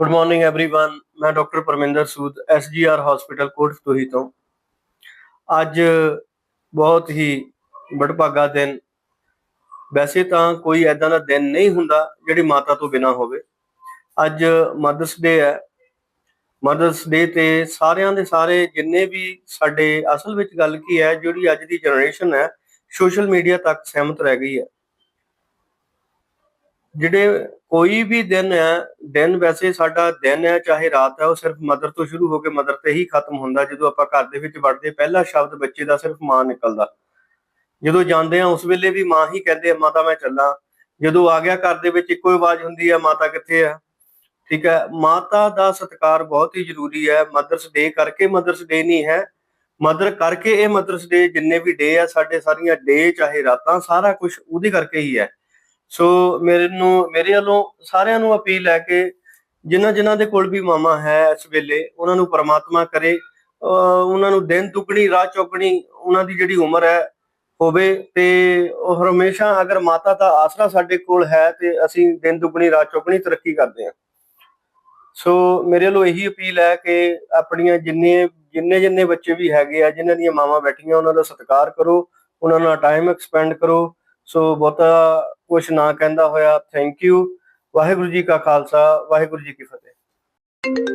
Good morning everyone ਮੈਂ doctor Parminder Sood SGR hospital Kotfatuhi ਤੋਂ ਅੱਜ ਬਹੁਤ ਹੀ ਬੜਭਾਗਾ ਦਿਨ ਵੈਸੇ ਤਾਂ ਕੋਈ ਐਦਾਂ ਦਾ ਦਿਨ ਨਹੀਂ ਹੁੰਦਾ ਜਿਹੜੀ ਮਾਤਾ ਤੋਂ ਬਿਨਾ ਹੋਵੇ ਅੱਜ ਮਦਰਸ ਡੇ ਹੈ ਮਦਰਸ ਡੇ ਤੇ ਸਾਰਿਆਂ ਦੇ ਸਾਰੇ ਜਿੰਨੇ ਵੀ ਸਾਡੇ ਅਸਲ ਵਿੱਚ ਗੱਲ ਕੀ ਹੈ ਜਿਹੜੀ ਅੱਜ ਦੀ ਜਨਰੇਸ਼ਨ ਹੈ ਸੋਸ਼ਲ ਮੀਡੀਆ ਤੱਕ ਸਹਿਮਤ ਰਹਿ ਗਈ ਹੈ ਜਿਹੜੇ ਕੋਈ ਵੀ ਦਿਨ ਹੈ, ਦਿਨ ਵੈਸੇ ਸਾਡਾ ਦਿਨ ਹੈ, ਚਾਹੇ ਰਾਤ ਹੈ, ਉਹ ਸਿਰਫ ਮਦਰ ਤੋਂ ਸ਼ੁਰੂ ਹੋ ਕੇ ਮਦਰ ਤੇ ਹੀ ਖਤਮ ਹੁੰਦਾ, ਜਦੋਂ ਆਪਾਂ ਘਰ ਦੇ ਵਿੱਚ ਵੜਦੇ ਪਹਿਲਾ ਸ਼ਬਦ ਬੱਚੇ ਦਾ ਸਿਰਫ ਮਾਂ ਨਿਕਲਦਾ। ਜਦੋਂ ਜਾਂਦੇ ਆ ਉਸ ਵੇਲੇ ਵੀ ਮਾਂ ਹੀ ਕਹਿੰਦੇ ਆ, ਮਾਤਾ ਮੈਂ ਚੱਲਾਂ। ਜਦੋਂ ਆ ਗਿਆ ਘਰ ਦੇ ਵਿੱਚ ਇੱਕੋ ਹੀ ਆਵਾਜ਼ ਹੁੰਦੀ ਹੈ, ਮਾਤਾ ਕਿੱਥੇ ਆ ਠੀਕ ਹੈ, ਮਾਤਾ ਦਾ ਸਤਿਕਾਰ ਬਹੁਤ ਹੀ ਜ਼ਰੂਰੀ ਹੈ। ਮਦਰਸ ਡੇ ਕਰਕੇ ਮਦਰਸ ਡੇ ਨਹੀਂ ਹੈ। ਮਦਰ ਕਰਕੇ ਇਹ ਮਦਰਸ ਡੇ ਜਿੰਨੇ ਵੀ ਡੇ ਆ, ਸਾਡੇ ਸਾਰੀਆਂ ਡੇ ਚਾਹੇ ਰਾਤਾਂ, ਸਾਰਾ ਕੁਝ ਉਹਦੇ ਕਰਕੇ ਹੀ ਹੈ। ਸੋ ਮੇਰੇ ਨੂੰ, ਮੇਰੇ ਵੱਲੋਂ ਸਾਰਿਆਂ ਨੂੰ ਅਪੀਲ ਹੈ ਕਿ ਜਿਨ੍ਹਾਂ ਜਿਨ੍ਹਾਂ ਦੇ ਕੋਲ ਵੀ ਮਾਮਾ ਹੈ ਇਸ ਵੇਲੇ, ਉਹਨਾਂ ਨੂੰ ਪ੍ਰਮਾਤਮਾ ਕਰੇ ਉਹਨਾਂ ਨੂੰ ਦਿਨ ਦੁੱਗਣੀ ਰਾਤ ਚੌਗਣੀ ਉਹਨਾਂ ਦੀ ਜਿਹੜੀ ਉਮਰ ਹੈ ਹੋਵੇ, ਤੇ ਉਹ ਹਮੇਸ਼ਾ ਅਗਰ ਮਾਤਾ ਦਾ ਆਸਰਾ ਸਾਡੇ ਕੋਲ ਹੈ, ਤੇ ਅਸੀਂ ਦਿਨ ਦੁੱਗਣੀ ਰਾਤ ਚੌਗਣੀ ਤਰੱਕੀ ਕਰਦੇ ਹਾਂ। ਸੋ ਮੇਰੇ ਵੱਲੋਂ ਇਹੀ ਅਪੀਲ ਹੈ ਕਿ ਆਪਣੀਆਂ ਜਿੰਨੇ ਜਿੰਨੇ ਜਿੰਨੇ ਬੱਚੇ ਵੀ ਹੈਗੇ ਆ, ਜਿਨ੍ਹਾਂ ਦੀਆਂ ਮਾਵਾਂ ਬੈਠੀਆਂ, ਉਹਨਾਂ ਦਾ ਸਤਿਕਾਰ ਕਰੋ, ਉਹਨਾਂ ਨਾਲ ਟਾਈਮ ਐਕਸਪੈਂਡ ਕਰੋ ਸੋ ਬਹੁਤਾ ਕੁਝ ਨਾ ਕਹਿੰਦਾ ਹੋਇਆ ਥੈਂਕ ਯੂ ਵਾਹਿਗੁਰੂ ਜੀ ਕਾ ਖਾਲਸਾ, ਵਾਹਿਗੁਰੂ ਜੀ ਕੀ ਫਤਿਹ।